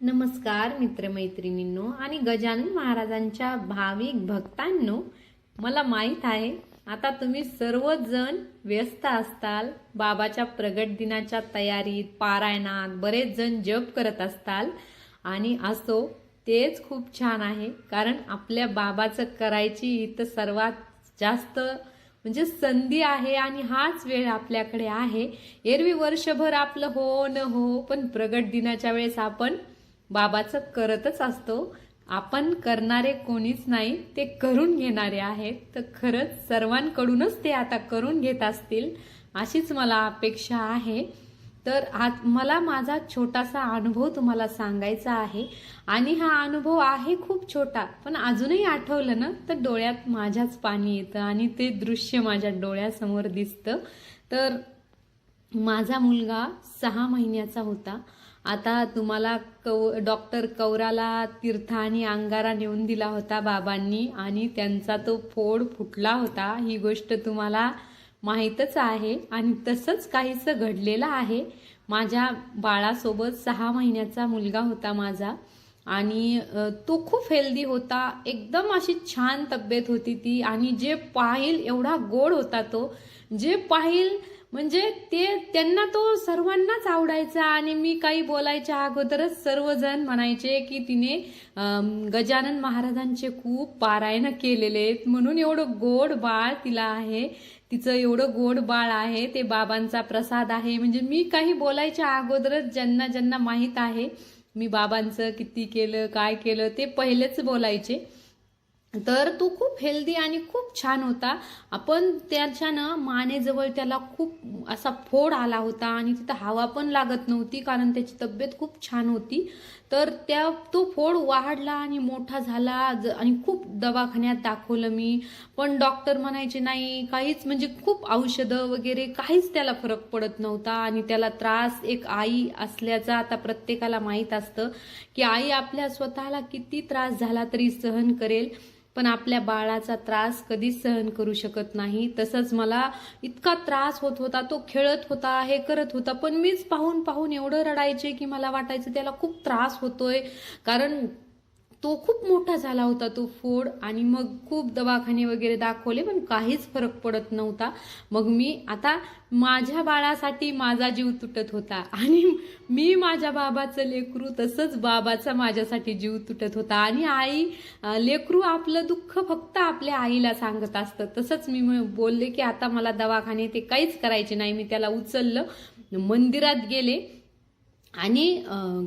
नमस्कार मित्रमैत्रिणींनो आणि गजानन महाराजांच्या भाविक भक्तांनो मला माहीत आहे आता तुम्ही सर्वजण व्यस्त असताल बाबाच्या प्रगट दिनाच्या तयारीत पारायणात बरेच जण जप करत असताल आणि असो तेच खूप छान आहे कारण आपल्या बाबाचं करायची इथं सर्वात जास्त म्हणजे संधी आहे आणि हाच वेळ आपल्याकडे आहे. एरवी वर्षभर आपलं हो न हो पण प्रगट दिनाच्या वेळेस आपण बाबाचं करतच असतो. आपण करणारे कोणीच नाही ते करून घेणारे आहेत. तर खरंच सर्वांकडूनच ते आता करून घेत असतील अशीच मला अपेक्षा आहे. तर आज मला माझा छोटासा अनुभव तुम्हाला सांगायचा आहे. आणि हा अनुभव आहे खूप छोटा पण अजूनही आठवलं ना तर डोळ्यात माझ्याच पाणी येतं आणि ते दृश्य माझ्या डोळ्यासमोर दिसतं. तर माझा मुलगा सहा महिन्याचा होता. आता तुम्हाला कौ डॉक्टर कौराला तीर्थ आणि अंगारा नेऊन दिला होता बाबांनी आणि त्यांचा तो फोड फुटला होता. ही गोष्ट तुम्हाला माहीतच आहे आणि तसंच काहीसं घडलेलं आहे. माझ्या बाळासोबत सहा महिन्याचा मुलगा होता माझा आणि तो खूप हेल्दी होता. एकदम अशी छान तब्येत होती ती आणि जे पाहिल एवढा गोड होता तो जे पाहिल म्हणजे ते त्यांना तो सर्वांनाच आवडायचा आणि मी काही बोलायच्या अगोदरच सर्वजण म्हणायचे की तिने गजानन महाराजांचे खूप पारायण केलेले आहेत. म्हणून एवढं गोड बाळ तिला आहे. तिचं एवढं गोड बाळ आहे. ते बाबांचा प्रसाद आहे. म्हणजे मी काही बोलायच्या अगोदरच ज्यांना ज्यांना माहीत आहे मी बाबांचं किती केलं काय केलं ते पहिलेच बोलायचे. तर तो खूप हेल्दी आणि खूप छान होता. आपण त्याच्यानं मानेजवळ त्याला खूप असा फोड आला होता आणि तिथं हवा पण लागत नव्हती कारण त्याची तब्येत खूप छान होती. तर त्या तो फोड वाढला आणि मोठा झाला. ज- आणि खूप दवाखान्यात दाखवलं मी. पण डॉक्टर म्हणायचे नाही काहीच म्हणजे खूप औषधं वगैरे काहीच त्याला फरक पडत नव्हता आणि त्याला त्रास एक आई असल्याचा आता प्रत्येकाला माहीत असतं की आई आपल्या स्वतःला किती त्रास झाला तरी सहन करेल. पण आपल्या बाळाचा त्रास कधीच सहन करू शकत नाही. तसंच मला इतका त्रास होत होता तो खेळत होता हे करत होता पण मीच पाहून पाहून एवढं रडायचे की मला वाटायचं त्याला खूप त्रास होतोय. कारण तो खूप मोठा झाला होता तो फोड आणि मग खूप दवाखाने वगैरे दाखवले पण काहीच फरक पडत नव्हता. मग मी आता माझ्या बाळासाठी माझा जीव तुटत होता आणि मी माझ्या बाबाचं लेकरू तसंच बाबाचा माझ्यासाठी जीव तुटत होता. आणि आई लेकरू आपलं दुःख फक्त आपल्या आईला सांगत असतं. तसंच मी बोलले की आता मला दवाखाने ते काहीच करायचे नाही. मी त्याला उचललं. मंदिरात गेले. आणि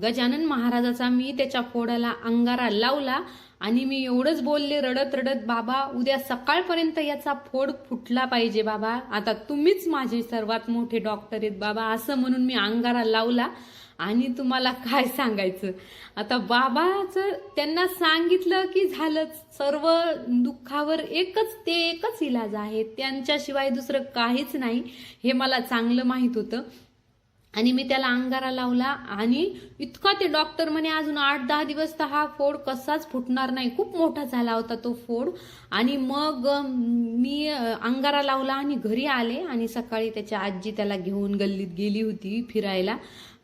गजानन महाराजाचा मी त्याच्या फोडाला अंगारा लावला आणि मी एवढंच बोलले रडत रडत बाबा उद्या सकाळपर्यंत याचा फोड फुटला पाहिजे बाबा. आता तुम्हीच माझे सर्वात मोठे डॉक्टर आहेत बाबा. असं म्हणून मी अंगारा लावला आणि तुम्हाला काय सांगायचं? आता बाबाचं त्यांना सांगितलं की झालंच. सर्व दुःखावर एकच ते एकच इलाज आहे. त्यांच्याशिवाय दुसरं काहीच नाही. हे मला चांगलं माहीत होतं. आणि मी त्याला अंगारा लावला आणि इतका ते डॉक्टर म्हणे अजून आठ दहा दिवस तर हा फोड कसाच फुटणार नाही. खूप मोठा झाला होता तो फोड. आणि मग मी अंगारा लावला आणि घरी आले आणि सकाळी त्याची आजी त्याला घेऊन गल्लीत गेली होती फिरायला.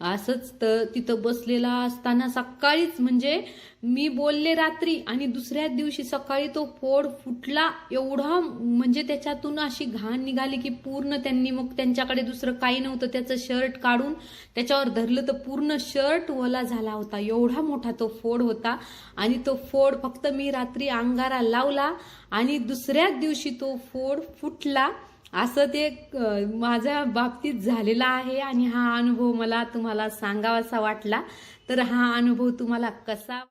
असंच तर तिथं बसलेला असताना सकाळीच म्हणजे मी बोलले रात्री आणि दुसऱ्याच दिवशी सकाळी तो फोड फुटला. एवढा म्हणजे त्याच्यातून अशी घाण निघाली की पूर्ण त्यांनी मग त्यांच्याकडे दुसरं काही नव्हतं. त्याचं शर्ट काढून त्याच्यावर धरलं तर पूर्ण शर्ट ओला झाला होता. एवढा मोठा तो फोड होता आणि तो फोड फक्त मी रात्री अंगारा लावला आणि दुसऱ्याच दिवशी तो फोड फुटला. असं ते माझ्या बाबतीत झालेला आहे आणि हा अनुभव मला तुम्हाला सांगावासा वाटला. तर हा अनुभव तुम्हाला कसा